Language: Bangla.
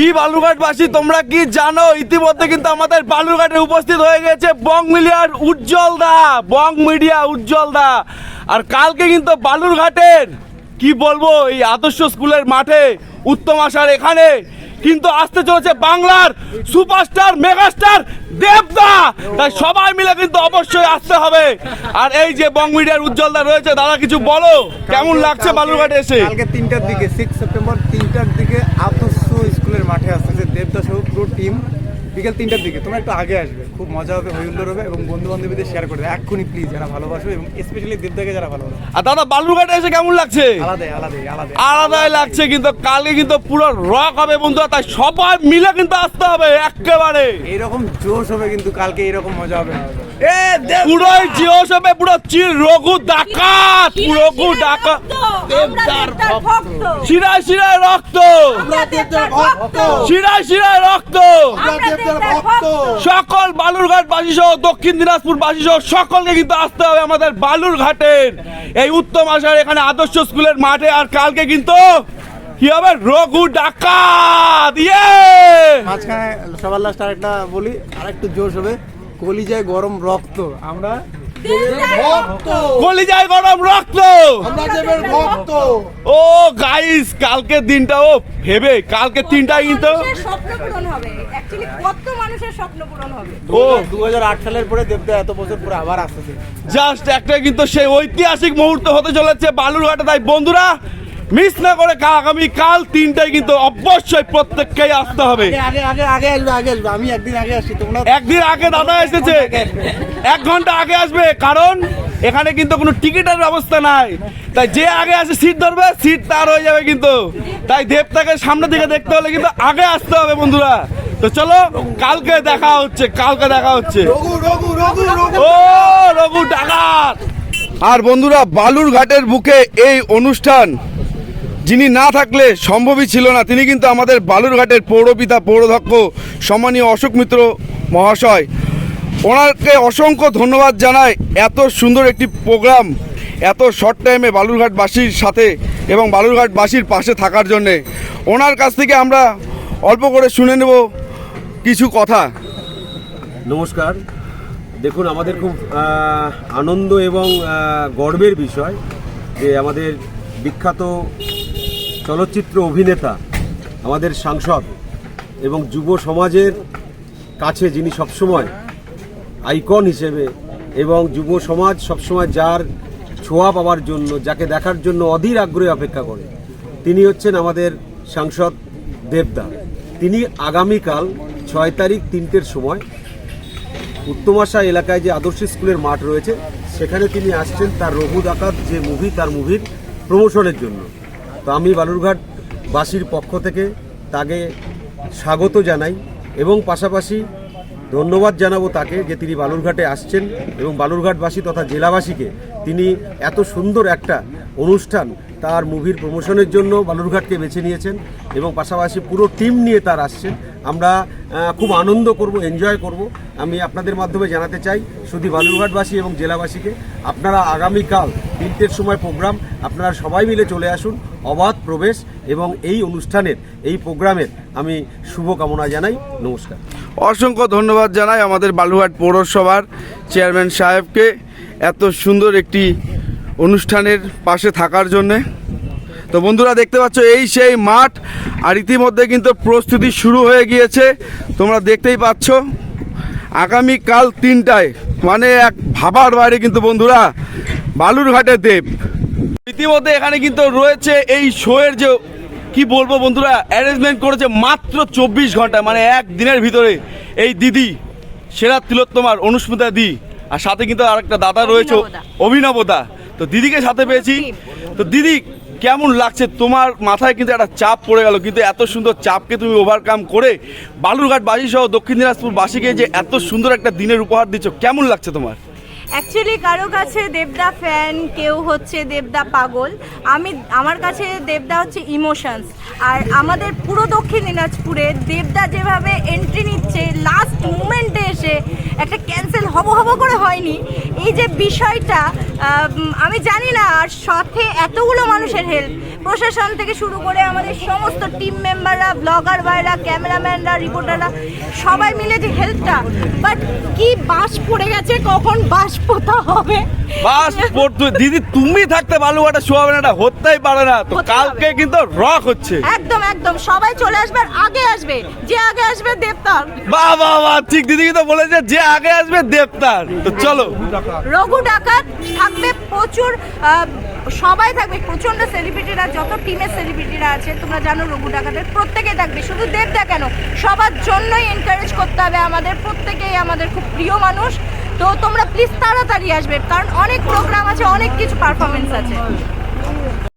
কি বালুঘাটবাসী তোমরা কি জানো? ইতিমধ্যে কিন্তু আমাদের বালুরঘাটে উপস্থিত হয়ে গেছে বং মিডিয়ার উজ্জ্বল দা, বং মিডিয়া উজ্জ্বল দা। আর কালকে কিন্তু বালুরঘাটের, কি বলব, এই আদর্শ স্কুলের মাঠে উত্তম আসার এখানে। কিন্তু আসতে চলেছে বাংলার সুপারস্টার মেগাস্টার দেবদা। তাই সবাই মিলে কিন্তু অবশ্যই আসতে হবে। আর এই যে বং মিডিয়ার উজ্জ্বলদা রয়েছে দাদা কিছু বলো? কেমন লাগছে বালুরঘাটে এসে? কালকে তিনটার দিকে সিক্স সেপ্টেম্বর তিনটার দিকে আদর্শ স্কুলের মাঠে আসতেছে দেবদা সহ পুরো টিম বিকেল তিনটার দিকে। তোমরা একটু আগে আসবে। খুব মজা হবে হইহুল্লোর হবে এবং বন্ধু বান্ধবীদের শেয়ার করবে। দেবে এক্ষুনি প্লিজ যারা ভালোবাসো এবং স্পেশালি দেবদাকে যারা ভালোবাসো আর দাদা বালুরঘাটে এসে কেমন লাগছে? আলাদাই আলাদাই আলাদাই। আলাদাই লাগছে কিন্তু কালকে কিন্তু পুরো রক হবে বন্ধুরা তাই সবাই মিলে কিন্তু আসতে হবে একেবারে। এইরকম জোশ হবে কিন্তু কালকে এইরকম মজা হবে পুরোই জিওস হবে পুরো চির রঘু ডাকাত রঘু ডাকাত শিরায় শিরায় রক্ত। শিরায় শিরায় রক্ত। সকল বালুরঘাট বাসী সহ দক্ষিণ দিনাজপুর বাসী সহ সকলকে কিন্তু আসতে হবে আমাদের বালুরঘাটের। এই উত্তম আশার এখানে আদর্শ স্কুলের মাঠে আর কালকে কিন্তু কি হবে? রঘু ডাকাত। ইয়ে! মাঝখানে সবার লাস্ট আরেকটা বলি আরেকটু জোশ হবে। কলিজায় গরম রক্ত। আমরা কলিজায় গরম রক্ত। ও গাইস কালকে দিনটা ও ভেবে কালকে তিনটায় কিন্তু স্বপ্ন পূরণ হবে? অ্যাকচুয়ালি কত মানুষের স্বপ্ন পূরণ হবে? ও। দু হাজার আট সালের পরে দেবদা এত বছর পরে আবার আসতেছে। জাস্ট একটা কিন্তু সেই ঐতিহাসিক মুহূর্ত হতে চলেছে বালুরঘাটে। তাই বন্ধুরা মিস না করে আগামী কাল তিনটায় কিন্তু অবশ্যই প্রত্যেককেই আসতে হবে। আগে আগে আগে আসবে আগে আসবে। আমি একদিন আগে আসছি তোমরা একদিন আগে দাদা এসেছে। এক ঘণ্টা আগে আসবে কারণ এখানে কিন্তু কোনো টিকিটের ব্যবস্থা নাই। তাই যে আগে আসে সিট ধরবে সিট তার হয়ে যাবে কিন্তু। তাই দেবতাকে সামনে দিকে দেখতে হলে কিন্তু আগে আসতে হবে বন্ধুরা। তো চলো কালকে দেখা হচ্ছে কালকে দেখা হচ্ছে। ও রঘু ডাকাত। আর বন্ধুরা বালুরঘাটের বুকে এই অনুষ্ঠান যিনি না থাকলে সম্ভবই ছিল না, তিনি কিন্তু আমাদের বালুরঘাটের পৌরপিতা, পৌরধক্ষ, সম্মানীয় অশোক মিত্র মহাশয়। ওনাকে অসংখ্য ধন্যবাদ জানাই এত সুন্দর একটি প্রোগ্রাম, এত শর্ট টাইমে বালুরঘাটবাসীর সাথে এবং বালুরঘাটবাসীর পাশে থাকার জন্যে। ওনার কাছ থেকে আমরা অল্প করে শুনে নেব কিছু কথা। নমস্কার। দেখুন, আমাদের খুব আনন্দ এবং গর্বের বিষয় যে আমাদের বিখ্যাত চলচ্চিত্র অভিনেতা, আমাদের সাংসদ এবং যুব সমাজের কাছে যিনি সবসময় আইকন হিসেবে এবং যুব সমাজ সবসময় যার ছোঁয়া পাওয়ার জন্য, যাকে দেখার জন্য অধীর আগ্রহে অপেক্ষা করে, তিনি হচ্ছেন আমাদের সাংসদ দেবদা। তিনি আগামীকাল ছয় তারিখ তিনটের সময় উত্তমাশা এলাকায় যে আদর্শ স্কুলের মাঠ রয়েছে, সেখানে তিনি আসছেন তার রঘু ডাকাত যে মুভি তার মুভির প্রমোশনের জন্য। তো আমি বালুরঘাটবাসীর পক্ষ থেকে তাকে স্বাগত জানাই এবং পাশাপাশি ধন্যবাদ জানাব তাকে যে তিনি বালুরঘাটে আসছেন এবং বালুরঘাটবাসী তথা জেলাবাসীকে তিনি এত সুন্দর একটা অনুষ্ঠান তার মুভির প্রমোশনের জন্য বালুরঘাটকে বেছে নিয়েছেন এবং পাশাপাশি পুরো টিম নিয়ে তার আসছেন। আমরা খুব আনন্দ করব, এনজয় করব। আমি আপনাদের মাধ্যমে জানাতে চাই, শুধু বালুরঘাটবাসী এবং জেলাবাসীকে, আপনারা আগামীকাল তিনটের সময় প্রোগ্রাম, আপনারা সবাই মিলে চলে আসুন, অবাধ প্রবেশ এবং এই অনুষ্ঠানের, এই প্রোগ্রামের আমি শুভকামনা জানাই। নমস্কার। অসংখ্য ধন্যবাদ জানাই আমাদের বালুঘাট পৌরসভার চেয়ারম্যান সাহেবকে। এত সুন্দর একটি অনুষ্ঠানের পাশে থাকার জন্যে। তো বন্ধুরা দেখতে পাচ্ছ, এই সেই মাঠ, আর ইতিমধ্যে কিন্তু প্রস্তুতি শুরু হয়ে গিয়েছে। তোমরা দেখতেই পাচ্ছ, আগামীকাল তিনটায় মানে এক ভাবার বাইরে কিন্তু বন্ধুরা, বালুরঘাটে দেব। ইতিমধ্যে এখানে কিন্তু রয়েছে এই শোয়ের যে, কি বলব বন্ধুরা অ্যারেঞ্জমেন্ট করেছে মাত্র চব্বিশ ঘণ্টা মানে এক দিনের ভিতরে এই দিদি, সেরা তিলোত্তমার, অনুস্মিতা দি। আর সাথে কিন্তু আরেকটা দাদা রয়েছে অভিনবদা। তো দিদিকে সাথে পেয়েছি। তো দিদি কেমন লাগছে? তোমার মাথায় কিন্তু একটা চাপ পড়ে গেল কিন্তু এত সুন্দর চাপকে তুমি ওভারকাম করে বালুরঘাট বাসী সহ দক্ষিণ দিনাজপুর বাসীকে যে এত সুন্দর একটা দিনের উপহার দিচ্ছ কেমন লাগছে তোমার? অ্যাকচুয়ালি কারও কাছে দেবদা ফ্যান কেউ হচ্ছে দেবদা পাগল। আমি আমার কাছে দেবদা হচ্ছে ইমোশনস আর আমাদের পুরো দক্ষিণ দিনাজপুরে দেবদা যেভাবে এন্ট্রি নিচ্ছে লাস্ট মুমেন্টে এসে একটা ক্যান্সেল হব হব করে হয়নি। এই যে বিষয়টা আমি জানি না আর সাথে এতগুলো মানুষের হেল্প প্রশাসন থেকে শুরু করে আমাদের সমস্ত টিম মেম্বাররা ব্লগার ভাইরা ক্যামেরাম্যানরা রিপোর্টাররা সবাই মিলে যে হেল্পটা বাট কি বাস পড়ে গেছে কখন বাস পোতা হবে? বাস পড়তো- দিদি তুমি থাকতে বালুঘাটে শোয়াবে না হতেই পারে না। তো কালকে কিন্তু রক হচ্ছে। একদম একদম। সবাই চলে আসবে আগে আসবে। যে আগে আসবে দেবতার। বাহ বাহ বাহ। ঠিক দিদি কিন্তু বলেছে যে আগে আসবে দেবতার। তো চলো। রঘু ডাকাত থাকবে প্রচুর সবাই থাকবে প্রচণ্ড সেলিব্রিটিরা যত টিমের সেলিব্রিটিরা আছে, তোমরা জানো রঘু ডাকাতের প্রত্যেকেই থাকবে, শুধু দেবদা কেন? সবার জন্যই এনকারেজ করতে হবে আমাদের, প্রত্যেকেই আমাদের খুব প্রিয় মানুষ। তো তোমরা প্লিজ তাড়াতাড়ি আসবে, কারণ অনেক প্রোগ্রাম আছে, অনেক কিছু পারফরমেন্স আছে।